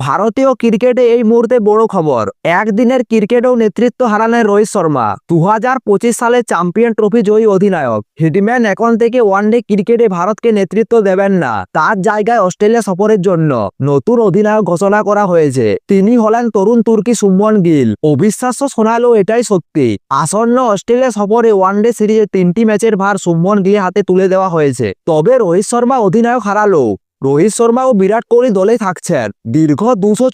ভারতীয় ক্রিকেটে এই মুহূর্তে বড় খবর। একদিনের ক্রিকেটেও নেতৃত্ব হারালেন রোহিত শর্মা। দু সালে চ্যাম্পিয়ন ট্রফি জয়ী অধিনায়ক। হিটম্যান এখন থেকে ওয়ানডে ক্রিকেটে ভারতকে নেতৃত্ব দেবেন না। তার জায়গায় অস্ট্রেলিয়া সফরের জন্য নতুন অধিনায়ক ঘোষণা করা হয়েছে। তিনি হলেন তরুণ তুর্কি সুমন গিল। অবিশ্বাস্য শোনালো এটাই সত্যি। আসন্ন অস্ট্রেলিয়া সফরে ওয়ানডে সিরিজে তিনটি ম্যাচের ভার সুমন গিলের হাতে তুলে দেওয়া হয়েছে। তবে রোহিত শর্মা অধিনায়ক হারালো। রোহিত শর্মা ও বিরাট কোহলি দলে থাকছেন। দীর্ঘ দুশো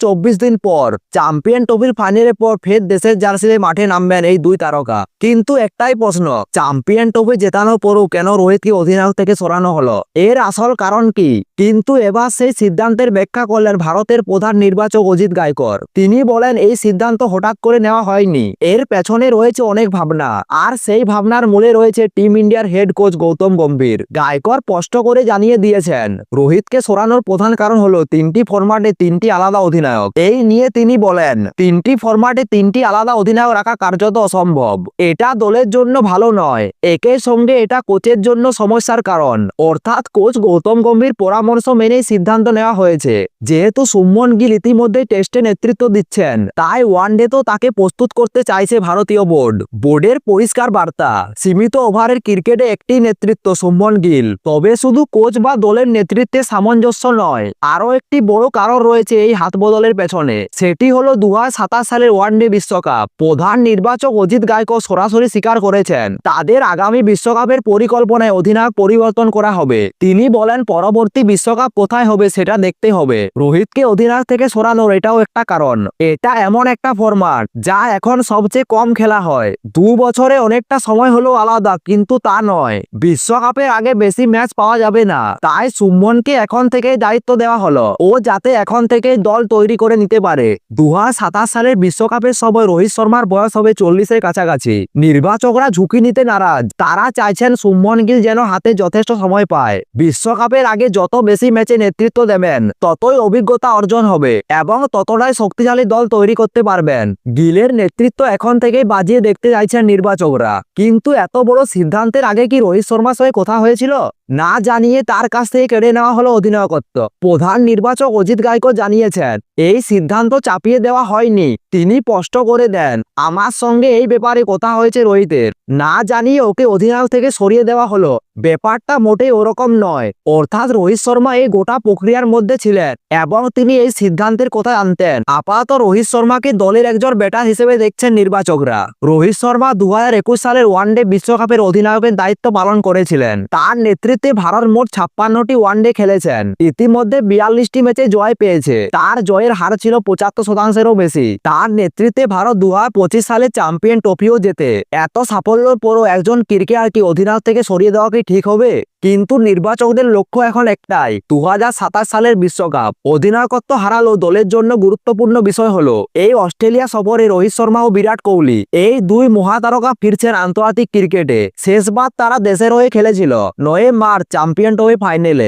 দিন পর চ্যাম্পিয়ন ট্রফির ফাইনালের পর ফের দেশের জার্সিতে মাঠে নামবেন এই দুই তারকা। কিন্তু একটাই প্রশ্ন, চ্যাম্পিয়ন ট্রফি জেতানোর পরও কেন রোহিতকে অধিনায়ক থেকে সরানো হলো? এর আসল কারণ কি? কিন্তু এবার সেই সিদ্ধান্তের ব্যাখ্যা করলেন ভারতের প্রধান নির্বাচক অজিত গায়কর তিনি বলেন, এই সিদ্ধান্ত হঠাৎ করে নেওয়া হয়নি। এর পেছনে রয়েছে অনেক ভাবনা। আর সেই ভাবনার মূলে রয়েছে টিম ইন্ডিয়ার হেড কোচ গৌতম গম্ভীর। গায়কর স্পষ্ট করে জানিয়ে দিয়েছেন, রোহিতকে সরানোর প্রধান কারণ হলো তিনটি ফরম্যাটে তিনটি আলাদা অধিনায়ক। এই নিয়ে তিনি বলেন, তিনটি ফরম্যাটে তিনটি আলাদা অধিনায়ক রাখা কার্যত অসম্ভব। এটা দলের জন্য ভালো নয় একই সঙ্গে এটা কোচের জন্য সমস্যার কারণ। অর্থাৎ কোচ গৌতম গম্ভীর পরামর্শ মেনেই সিদ্ধান্ত নেওয়া হয়েছে। যেহেতু সুমন গিল ইতিমধ্যে টেস্টে নেতৃত্ব দিচ্ছেন, তাই ওয়ানডে তো তাকে প্রস্তুত করতে চাইছে ভারতীয় বোর্ড। বোর্ডের পরিষ্কার বার্তা, সীমিত ওভারের ক্রিকেটে একটি নেতৃত্ব সুমন গিল, তবে শুধু কোচ বা দলের নেতৃত্বে সামঞ্জস্য নয়। আরও একটি বড় কারণ রয়েছে এই হাত বদলের পেছনে। সেটি হলো দু হাজার সাতাশ সালের ওয়ানডে বিশ্বকাপ। প্রধান নির্বাচক অজিত গায়ক সরাসরি স্বীকার করেছেন, তাদের আগামী বিশ্বকাপের পরিকল্পনায় অধিনায়ক পরিবর্তন করা হবে। তিনি বলেন, পরবর্তী বিশ্বকাপ কোথায় হবে সেটা দেখতে হবে। রোহিতকে অধিনায়ক থেকে সরানোর এটাও একটা কারণ। এটা এমন একটা ফরম্যাট যা এখন সবচেয়ে কম খেলা হয়। দু বছরে অনেকটা সময় হলো আলাদা, কিন্তু তা নয়। বিশ্বকাপের আগে বেশি ম্যাচ পাওয়া যাবে না। তাই সুমনকে এখন থেকেই দায়িত্ব দেওয়া হলো। ও যাতে এখন থেকেই দল তৈরি করে নিতে পারে। দু হাজার সাতাশ সালের বিশ্বকাপের সময় রোহিত শর্মার বয়স হবে চল্লিশের কাছাকাছি। নির্বাচকরা ঝুঁকি নিতে নারাজ। তারা চাইছেন সুমন গিল যেন হাতে যথেষ্ট সময় পায়। বিশ্বকাপের আগে যত বেশি ম্যাচে নেতৃত্ব দেবেন, ততই অভিজ্ঞতা অর্জন হবে এবং ততটাই শক্তিশালী দল তৈরি করতে পারবেন। গিলের নেতৃত্ব এখন থেকেই বাজিয়ে দেখতে চাইছেন নির্বাচকরা। কিন্তু এত বড় সিদ্ধান্তের আগে কি রোহিত শর্মার সঙ্গে কথা হয়েছিল? না জানিয়ে তার কাছ থেকে কেড়ে নেওয়া হলো অধিনায়কত্ব। প্রধান নির্বাচক অজিত গায়কো জানিয়েছেন, এই সিদ্ধান্ত চাপিয়ে দেওয়া হয়নি, তিনি স্পষ্ট করে দেন, আমার সঙ্গে এই ব্যাপারে কথা হয়েছে রোহিতের। না জানিয়ে ওকে অধিনায়ক থেকে সরিয়ে দেওয়া হলো, ব্যাপারটা মোটেই ওরকম নয়। অর্থাৎ রোহিত শর্মা এই গোটা প্রক্রিয়ার মধ্যে ছিলেন, এবং তিনি এই সিদ্ধান্তের কথা আনতেন। আপাতত রোহিত শর্মাকে দলের একজন ব্যাটার হিসেবে দেখছেন নির্বাচকরা। রোহিত শর্মা দু হাজার একুশ সালের ওয়ানডে বিশ্বকাপের অধিনায়কের দায়িত্ব পালন করেছিলেন। তার নেতৃত্বে ভারত মোট ছাপ্পান্নটি ওয়ানডে খেলেছেন। ইতিমধ্যে বিয়াল্লিশটি ম্যাচে জয় পেয়েছে। তার জয়ের হার ছিল পঁচাত্তর শতাংশেরও বেশি। তার নেতৃত্বে ভারত দুহাজার পঁচিশ সালে চ্যাম্পিয়ন ট্রফিও জেতে। এত সাফল্যের পরও একজন ক্রিকেটার কি অধিনায়ক থেকে সরিয়ে দেওয়া কি ঠিক হবে? কিন্তু নির্বাচকদের লক্ষ্য এখন একটাই দু হাজার সাতাশ সালের বিশ্বকাপ। অধিনায়কত্ব হারালো দলের জন্য গুরুত্বপূর্ণ বিষয় হলো, এই অস্ট্রেলিয়া সফরে রোহিত শর্মা ও বিরাট কোহলি, এই দুই মহাতারকা ফিরছেন আন্তর্জাতিক ক্রিকেটে। শেষবার তারা দেশের হয়ে খেলেছিল, নয় মার্চ, চ্যাম্পিয়ন ট্রফি ফাইনালে।